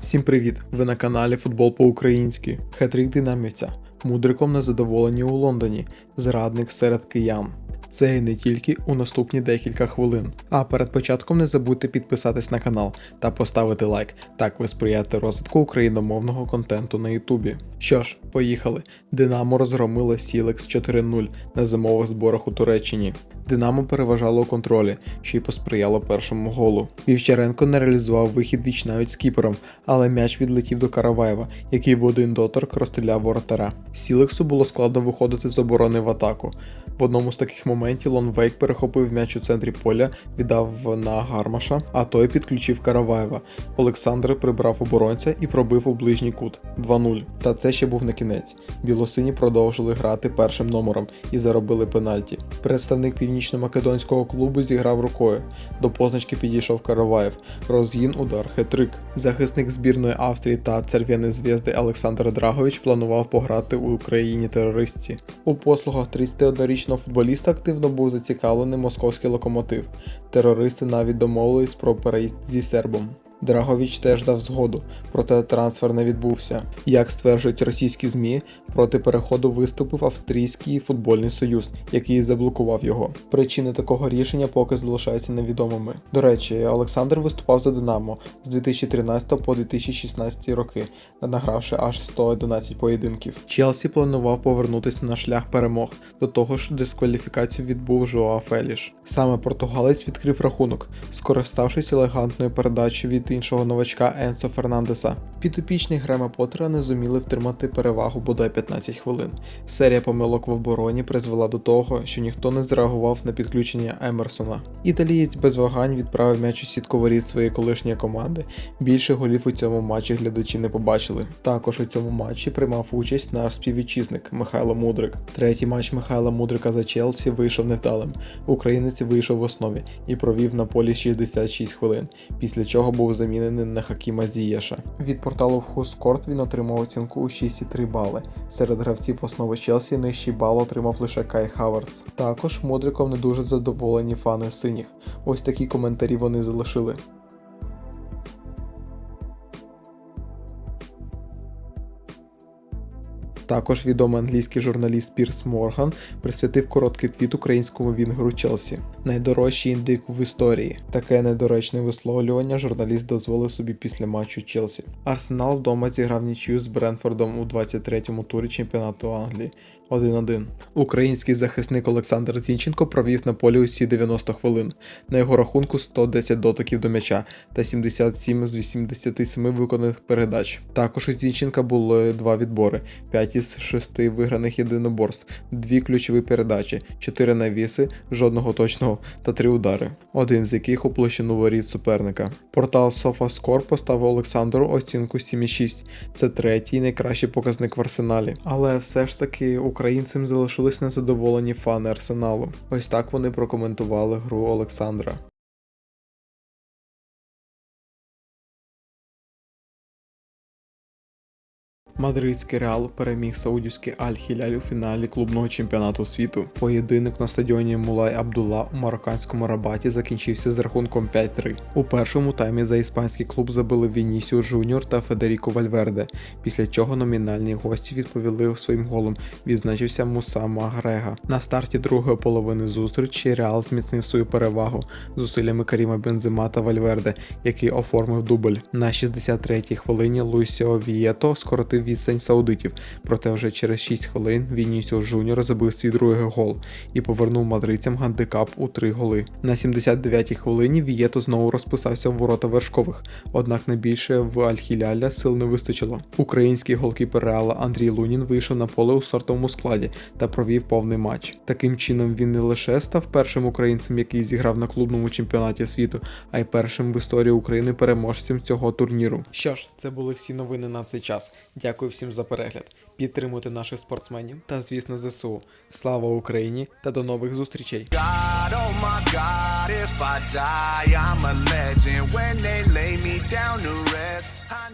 Всім привіт! Ви на каналі Футбол по-українськи. Хетрик динамівця. Мудриком незадоволені у Лондоні. Зрадник серед киян. Це і не тільки у наступні декілька хвилин. А перед початком не забудьте підписатись на канал та поставити лайк. Так ви сприяєте розвитку україномовного контенту на Ютубі. Що ж, поїхали. Динамо розгромило Сілекс 4-0 на зимових зборах у Туреччині. Динамо переважало у контролі, що й посприяло першому голу. Вівчаренко не реалізував вихід віч навіть з кіпером, але м'яч відлетів до Караваєва, який в один доторк розстріляв воротаря. Сілексу було складно виходити з оборони в атаку. В одному з таких моментів Лон Вейк перехопив м'яч у центрі поля, віддав на Гармаша, а той підключив Караваєва. Олександр прибрав оборонця і пробив у ближній кут 2-0. Та це ще був не кінець. Білосині продовжили грати першим номером і заробили пенальті. Представник північно-македонського клубу зіграв рукою. До позначки підійшов Караваєв. Розгін удар хетрик. Захисник збірної Австрії та церв'яни зв'язди Олександр Драгович планував пограти у Україні терористці. У послугах 31-річного футболіста активно був зацікавлений московський локомотив. Терористи навіть домовились про переїзд зі сербом. Драгович теж дав згоду, проте трансфер не відбувся. Як стверджують російські ЗМІ, проти переходу виступив Австрійський футбольний союз, який заблокував його. Причини такого рішення поки залишаються невідомими. До речі, Олександр виступав за Динамо з 2013 по 2016 роки, награвши аж 111 поєдинків. Челсі планував повернутися на шлях перемог. До того ж, дискваліфікацію відбув Жоа Феліш. Саме португалець відкрив рахунок, скориставшись елегантною передачею від іншого новачка Енсо Фернандеса. Підопічні Грема Поттера не зуміли втримати перевагу бодай 15 хвилин. Серія помилок в обороні призвела до того, що ніхто не зреагував на підключення Емерсона. Італієць без вагань відправив м'яч у сітку воріт своєї колишньої команди. Більше голів у цьому матчі глядачі не побачили. Також у цьому матчі приймав участь наш співвітчизник Михайло Мудрик. Третій матч Михайла Мудрика за Челсі вийшов невдалим. Українець вийшов в основі і провів на полі 66 хвилин, після чого був замінений на Хакіма Зієша. Від порталу Хускорт він отримав оцінку у 6,3 бали. Серед гравців основи Челсі нижчий бал отримав лише Кай Хавардс. Також Мудриком не дуже задоволені фани синіх. Ось такі коментарі вони залишили. Також відомий англійський журналіст Пірс Морган присвятив короткий твіт українському вінгеру Челсі. Найдорожчий індик в історії. Таке недоречне висловлювання журналіст дозволив собі після матчу Челсі. Арсенал вдома зіграв нічию з Бренфордом у 23-му турі чемпіонату Англії. 1-1. Український захисник Олександр Зінченко провів на полі усі 90 хвилин. На його рахунку 110 дотиків до м'яча та 77 з 87 виконаних передач. Також у Зінченка були два відбори: 5 із 6 виграних єдиноборств, дві ключові передачі, 4 навіси, жодного точного та 3 удари, один з яких у площину воріт суперника. Портал SofaScore поставив Олександру оцінку 7,6. Це третій найкращий показник в арсеналі. Але все ж таки українцям залишились незадоволені фани арсеналу. Ось так вони прокоментували гру Олександра. Мадридський Реал переміг саудівський Аль-Хіляль у фіналі клубного чемпіонату світу. Поєдинок на стадіоні Мулай Абдулла у марокканському рабаті закінчився з рахунком 5-3. У першому таймі за іспанський клуб забили Вінісіо Жуніор та Федеріко Вальверде, після чого номінальні гості відповіли своїм голом. Відзначився Муса Магрега. На старті другої половини зустрічі Реал зміцнив свою перевагу зусиллями Каріма Бензима та Вальверде, який оформив дубль. На 63-й хвилині Луїсіо Вієто скоротив відстань саудитів, проте вже через 6 хвилин Вінісіо Жуніор забив свій другий гол і повернув мадридцям гандикап у 3 голи. На 79-й хвилині Вієто знову розписався в ворота вершкових, однак найбільше в Аль-Хіляля сил не вистачило. Український голкіпер Реала Андрій Лунін вийшов на поле у стартовому складі та провів повний матч. Таким чином він не лише став першим українцем, який зіграв на клубному чемпіонаті світу, а й першим в історії України переможцем цього турніру. Що ж, це були всі новини на цей час. Дякую всім за перегляд. Підтримуйте наших спортсменів та, звісно, ЗСУ. Слава Україні та до нових зустрічей! God, oh my God, if I die, I'm a legend. When they lay me down to rest, I